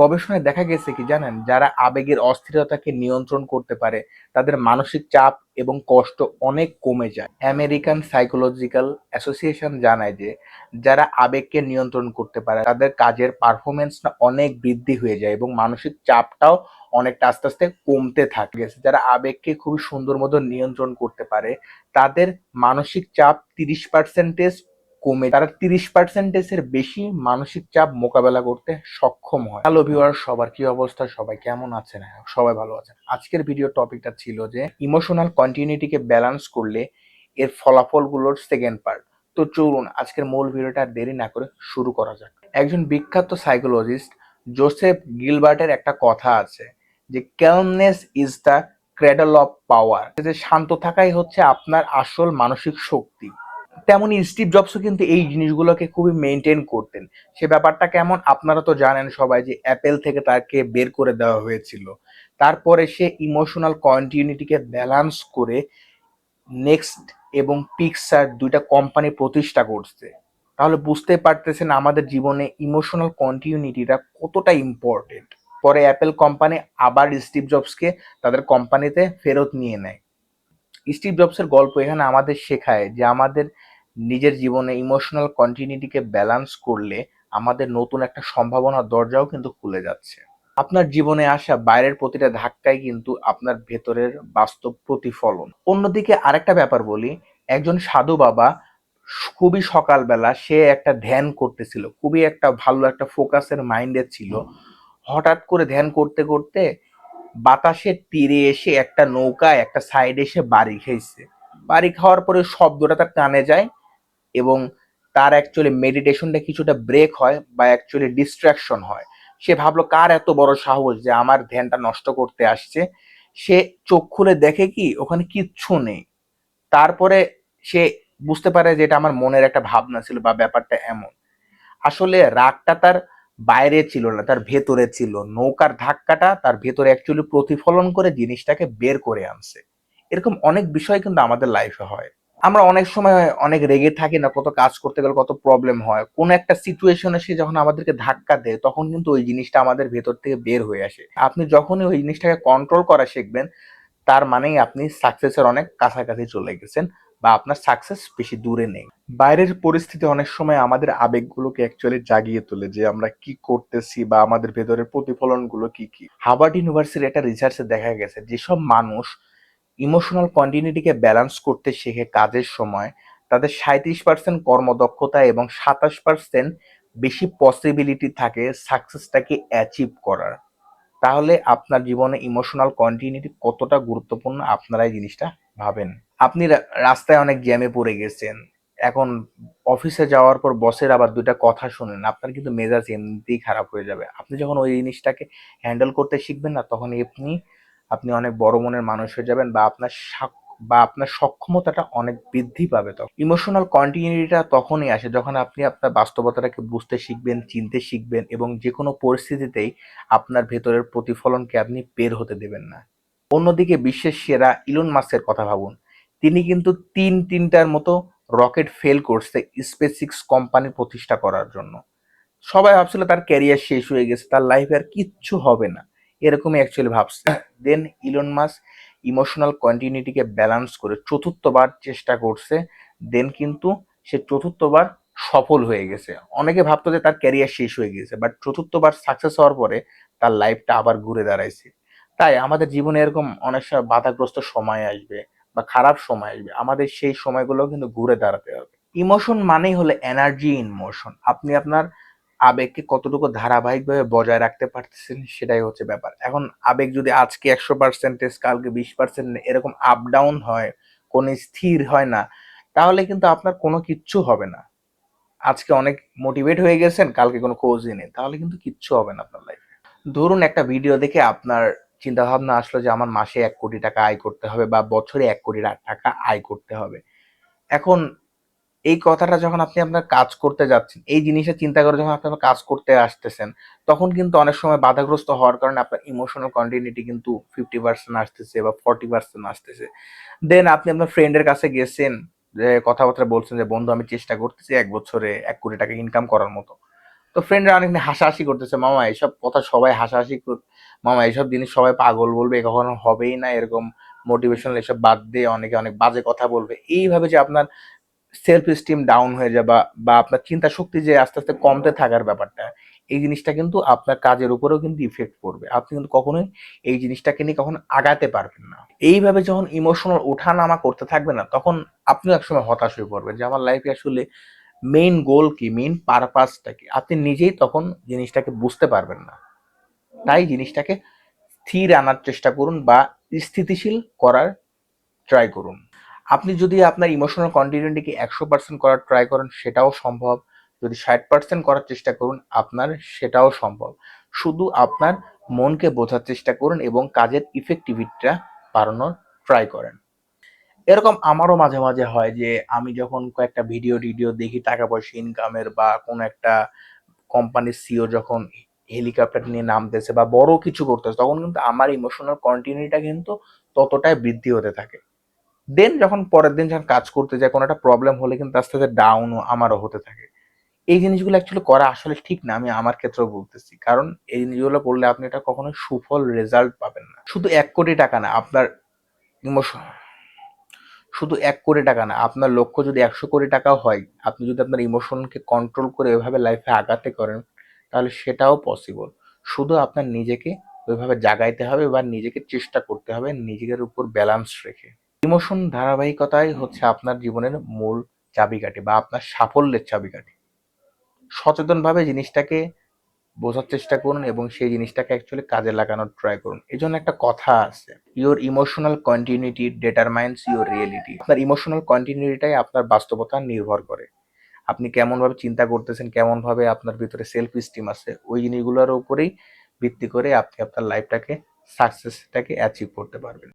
গবেষণায় দেখা গেছে কি জানেন? যারা আবেগের অস্থিরতাকে নিয়ন্ত্রণ করতে পারে, তাদের মানসিক চাপ এবং কষ্ট অনেক কমে যায়। আমেরিকান সাইকোলজিক্যাল অ্যাসোসিয়েশন জানায় যে, যারা আবেগকে নিয়ন্ত্রণ করতে পারে, তাদের কাজের পারফরমেন্সটা অনেক বৃদ্ধি হয়ে যায় এবং মানসিক চাপটাও অনেকটা আস্তে আস্তে কমতে থাকে। যারা আবেগকে খুবই সুন্দর মতো নিয়ন্ত্রণ করতে পারে, তাদের মানসিক চাপ তিরিশ পার্সেন্টেজ কমে তারা তিরিশ পার্সেন্টেজের বেশি মানসিক চাপ মোকাবেলা করতে সক্ষম হয়। হ্যালো ভিউয়ার সবার কি অবস্থা? সবাই কেমন আছেন? সবাই ভালো আছেন। আজকের ভিডিও টপিকটা ছিল যে ইমোশনাল কন্টিনিউটিকে ব্যালেন্স করলে এর ফলাফলগুলোর সেকেন্ড পার্ট তো চলুন, আজকের মূল ভিডিওটা দেরি না করে শুরু করা যাক। একজন বিখ্যাত সাইকোলজিস্ট জোসেফ গিলবার্টের একটা কথা আছে যে calmness is the cradle of power যে, শান্ত থাকাই হচ্ছে আপনার আসল মানসিক শক্তি। তেমনই স্টিভ জবসও কিন্তু এই জিনিসগুলোকে খুবই মেনটেন করতেন। সে ব্যাপারটা কেমন আপনারা তো জানেন সবাই যে অ্যাপেল থেকে তাকে বের করে দেওয়া হয়েছিল। তারপরে সে ইমোশনাল কন্টিনিউটিকে ব্যালান্স করে নেক্সট এবং পিক্সার দুইটা কোম্পানি প্রতিষ্ঠা করছে। তাহলে বুঝতে পারতেছেন আমাদের জীবনে ইমোশনাল কন্টিনিউটিটা কতটা ইম্পর্টেন্ট পরে অ্যাপেল কোম্পানি আবার স্টিভ জবসকে তাদের কোম্পানিতে ফেরত নিয়ে নেয়। স্টিভ জবসের গল্প এখানে আমাদের শেখায় যে আমাদের নিজের জীবনে ইমোশনাল কন্টিনিউটিকে ব্যালেন্স করলে আমাদের নতুন একটা সম্ভাবনার দরজাও কিন্তু খুলে যাচ্ছে। আপনার জীবনে আসা বাইরের প্রতিটা ধাক্কাই কিন্তু আপনার ভেতরের বাস্তব প্রতিফলন। অন্যদিকে আরেকটা ব্যাপার বলি, একজন সাধু বাবা খুবই সকালবেলা সে একটা ধ্যান করতেছিল, খুবই একটা ভালো একটা ফোকাসের মাইন্ডে ছিল। হঠাৎ করে ধ্যান করতে করতে বাতাসের তীরে এসে একটা নৌকা একটা সাইডে এসে বাড়ি খেয়েছে বাড়ি খাওয়ার পরে শব্দটা তার কানে যায় এবং তার অ্যাকচুয়ালি মেডিটেশনটা কিছুটা ব্রেক হয় বা অ্যাকচুয়ালি ডিস্ট্র্যাকশন হয়। সে ভাবলো, কার এত বড় সাহস যে আমার ধ্যানটা নষ্ট করতে আসছে? সে চোখ খুলে দেখে কি, ওখানে কিচ্ছু নেই। তারপরে সে বুঝতে পারে যে এটা আমার মনের একটা ভাবনা ছিল বা ব্যাপারটা এমন। আসলে রাগটা তার বাইরে ছিল না, তার ভেতরে ছিল। নৌকার ধাক্কাটা তার ভেতরে অ্যাকচুয়ালি প্রতিফলন করে জিনিসটাকে বের করে আনছে। এরকম অনেক বিষয় কিন্তু আমাদের লাইফে হয়। আমরা অনেক সময় অনেক রেগে থাকি না, কত কাজ করতে গেলে কত প্রবলেম হয়। কোন একটা সিচুয়েশনে সে যখন আমাদেরকে ধাক্কা দেয়, তখন কিন্তু ওই জিনিসটা আমাদের ভেতর থেকে বের হয়ে আসে। আপনি যখনই ওই জিনিসটাকে কন্ট্রোল করা শিখবেন, তার মানেই আপনি সাকসেসের অনেক কাছাকাছি চলে গেছেন বা আপনার সাকসেস বেশি দূরে নেই। বাইরের পরিস্থিতি অনেক সময় আমাদের আবেগগুলোকে অ্যাকচুয়ালি জাগিয়ে তোলে যে আমরা কি করতেছি বা আমাদের ভেতরের প্রতিফলনগুলো কি কি। হার্ভার্ড ইউনিভার্সিটির একটা রিসার্চে দেখা গেছে, যেসব মানুষ ইমোশনাল কন্টিনিউটিকে ব্যালেন্স করতে শেখে কাজের সময়। তাদের সাঁত্রিশ পার্সেন্ট কর্মদক্ষতা এবং সাতাশ পার্সেন্ট বেশি পসিবিলিটি থাকে সাকসেসটাকে অ্যাচিভ করার। তাহলে আপনার জীবনে ইমোশনাল কন্টিনিউটি কতটা গুরুত্বপূর্ণ আপনারা এই জিনিসটা ভাবেন। আপনি রাস্তায় অনেক জ্যামে পড়ে গেছেন। এখন অফিসে যাওয়ার পর বসের আবার দুইটা কথা শুনেন, আপনার কিন্তু মেজাজ এমনিতেই খারাপ হয়ে যাবে। আপনি যখন ওই জিনিসটাকে হ্যান্ডেল করতে শিখবেন না, তখন এমনি আপনি অনেক বড় মনের মানুষ হয়ে যাবেন বা আপনার বা আপনার সক্ষমতাটা অনেক বৃদ্ধি পাবে তখন। ইমোশনাল কন্টিনিউটিটা তখনই আসে যখন আপনি আপনার বাস্তবতাটাকে বুঝতে শিখবেন, চিনতে শিখবেন এবং যে কোনো পরিস্থিতিতেই আপনার ভেতরের প্রতিফলনকে আপনি বের হতে দেবেন না। অন্যদিকে বিশ্বের সেরা ইলন মাস্কের কথা ভাবুন। তিনি কিন্তু তিন তিনটার মতো রকেট ফেল করছে স্পেসিক্স কোম্পানি প্রতিষ্ঠা করার জন্য। সবাই ভাবছিল তার ক্যারিয়ার শেষ হয়ে গেছে, তার লাইফে আর কিচ্ছু হবে না। এরকমই অ্যাকচুয়ালি ভাবছে। দেন ইলন মাস ইমোশনাল কন্টিনিউটিকে ব্যালান্স করে চতুর্থবার চেষ্টা করছে। দেন কিন্তু সে চতুর্থবার সফল হয়ে গেছে। অনেকে ভাবতো যে তার ক্যারিয়ার শেষ হয়ে গেছে বাট চতুর্থবার সাকসেস হওয়ার পরে তার লাইফটা আবার ঘুরে দাঁড়াইছে। তাই আমাদের জীবনে এরকম অনেক সময় বাধাগ্রস্ত সময় আসবে বা খারাপ সময় আসবে। আমাদের সেই সময়গুলো কিন্তু ঘুরে দাঁড়াতে হবে। ইমোশন মানেই হলো এনার্জি ইন মোশন আপনি আপনার আবেগকে কতটুকু ধারাবাহিকভাবে বজায় রাখতে পারতেছেন সেটাই হচ্ছে ব্যাপার। এখন আবেগ যদি আজকে একশো পার্সেন্টেজ কালকে বিশ পার্সেন্ট এরকম আপ ডাউন হয়, কোনো স্থির হয় না, তাহলে কিন্তু আপনার কোনো কিচ্ছু হবে না। আজকে অনেক মোটিভেট হয়ে গেছেন, কালকে কোনো খোঁজই নেই, তাহলে কিন্তু কিচ্ছু হবে না আপনার লাইফে ধরুন একটা ভিডিও দেখে আপনার চিন্তা ভাবনা আসলো যে আমার মাসে এক কোটি টাকা আয় করতে হবে বা বছরে এক কোটি টাকা আয় করতে হবে। এখন এই কথাটা যখন আপনি আপনার কাজ করতে যাচ্ছেন, এই জিনিসটা চিন্তা করে যখন আপনি কাজ করতে আসতেছেন, তখন কিন্তু অনেক সময় বাধাগ্রস্ত হওয়ার কারণে আপনার ইমোশনাল কন্টিনিউটি কিন্তু ফিফটি পার্সেন্ট আসতেছে বা ফর্টি পার্সেন্ট আসতেছে। দেন আপনি আপনার ফ্রেন্ডের কাছে গেছেন, যে কথাবার্তা বলছেন যে, বন্ধু, আমি চেষ্টা করতেছি এক বছরে এক কোটি টাকা ইনকাম করার মতো। তো ফ্রেন্ডরা অনেক হাসাহাসি করতেছে, মামা এইসব কথা সবাই হাসাহাসি মামা এইসব জিনিস সবাই পাগল বলবে কখনো হবেই না, এরকম মোটিভেশনাল এসব বাদ দিয়ে অনেকে অনেক বাজে কথা বলবে। এইভাবে যে আপনার সেলফ স্টিম ডাউন হয়ে যাবা বা আপনার চিন্তা শক্তি যে আস্তে আস্তে কমতে থাকার ব্যাপারটা, এই জিনিসটা কিন্তু আপনার কাজের উপরেও কিন্তু ইফেক্ট পড়বে। আপনি কিন্তু কখনোই এই জিনিসটাকে নিয়ে কখনো আগাতে পারবেন না। এইভাবে যখন ইমোশনাল ওঠানামা করতে থাকবে না, তখন আপনি একসময় হতাশ হয়ে পড়বেন যে আমার লাইফে আসলে মেইন গোল কি মেইন পারপাসটা কি? আপনি নিজেই তখন জিনিসটাকে বুঝতে পারবেন না। তাই জিনিসটাকে স্থির আনার চেষ্টা করুন বা স্থিতিশীল করার ট্রাই করুন। আপনি যদি আপনার ইমোশনাল কন্টিনিউটিকে একশো পার্সেন্ট করার ট্রাই করেন, সেটাও সম্ভব। যদি ষাট পার্সেন্ট করার চেষ্টা করুন, আপনার সেটাও সম্ভব। শুধু আপনার মনকে বোঝার চেষ্টা করুন এবং কাজের ইফেক্টিভিটিটা বাড়ানোর ট্রাই করেন। এরকম আমারও মাঝে মাঝে হয় যে, আমি যখন কয়েকটা ভিডিও টিডিও দেখি টাকা পয়সা ইনকামের বা কোনো একটা কোম্পানির সিও যখন হেলিকপ্টার নিয়ে নামতেছে বা বড় কিছু করতেছে, তখন কিন্তু আমার ইমোশনাল কন্টিনিউটা কিন্তু ততটাই বৃদ্ধি হতে থাকে। দেন যখন পরের দিন যখন কাজ করতে যায়, কোনো একটা প্রবলেম হলে কিন্তু আস্তে আস্তে ডাউনও আমারও হতে থাকে। এই জিনিসগুলো অ্যাকচুয়ালি করা আসলে ঠিক না, আমি আমার ক্ষেত্রেও বলতেছি। কারণ এই জিনিসগুলো করলে আপনি এটা কখনো সুফল রেজাল্ট পাবেন না। শুধু এক কোটি টাকা না, আপনার ইমোশন শুধু এক কোটি টাকা না, আপনার লক্ষ্য যদি একশো কোটি টাকাও হয়, আপনি যদি আপনার ইমোশনকে কন্ট্রোল করে এভাবে লাইফে আগাতে করেন, তাহলে সেটাও পসিবল শুধু আপনার নিজেকে ওইভাবে জাগাইতে হবে বা নিজেকে চেষ্টা করতে হবে, নিজের উপর ব্যালেন্স রেখে। ইমোশন ধারাবাহিকতাই হচ্ছে আপনার জীবনের মূল চাবিকাঠি বা আপনার সাফল্যের চাবিকাঠি। সচেতনভাবে জিনিসটাকে বোঝার চেষ্টা করুন এবং সেই জিনিসটাকে অ্যাকচুয়ালি কাজে লাগানোর ট্রাই করুন। এই জন্য একটা কথা আছে your emotional continuity determines your reality আপনার ইমোশনাল কন্টিনিউটিটাই আপনার বাস্তবতা নির্ভর করে। আপনি কেমনভাবে চিন্তা করতেছেন, কেমনভাবে আপনার ভিতরে সেলফ স্টিম আছে, ওই জিনিসগুলোর উপরেই ভিত্তি করে আপনি আপনার লাইফটাকে সাকসেসটাকে অ্যাচিভ করতে পারবেন।